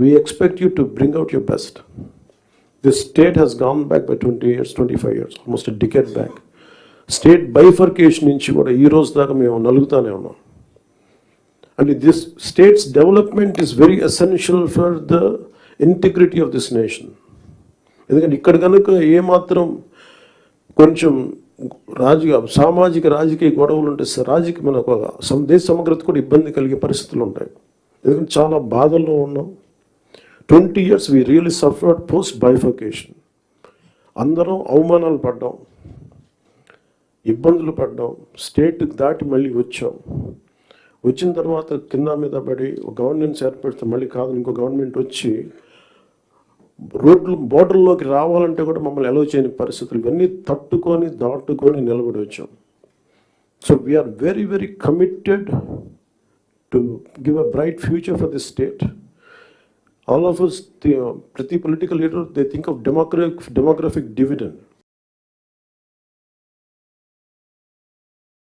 we expect you to bring out your best. This state has gone back by 20 years, 25 years, almost a decade back. State bifurcation నుంచి కూడా ఈ రోజు దాకా మేము నలుగుతానే ఉన్నాం and this state's development is very essential for the integrity of this nation ఎందుకంటే ఇక్కడ కనుక ఏమాత్రం కొంచెం రాజకీయ సామాజిక రాజకీయ గొడవలు ఉంటే రాజకీయ మన ఒక దేశ సమగ్రత కూడా ఇబ్బంది కలిగే పరిస్థితులు ఉంటాయి ఎందుకంటే చాలా బాధల్లో ఉన్నాం twenty years we really suffered post bifurcation. అందరం అవమానాలు పడ్డాం ఇబ్బందులు పడ్డాం స్టేట్ దాటి మళ్ళీ వచ్చాం. వచ్చిన తర్వాత కింద మీద పడి ఒక గవర్నెన్స్ ఏర్పడితే మళ్ళీ కాదు ఇంకో గవర్నమెంట్ వచ్చి రోడ్లు బోర్డర్లోకి రావాలంటే కూడా మమ్మల్ని ఎలో చేయని పరిస్థితులు ఇవన్నీ తట్టుకొని దాటుకొని నిలబడి వచ్చాం. So we are very very committed to give a bright future for this state all of us, the, uh, political leader, they think of demographic, demographic dividend.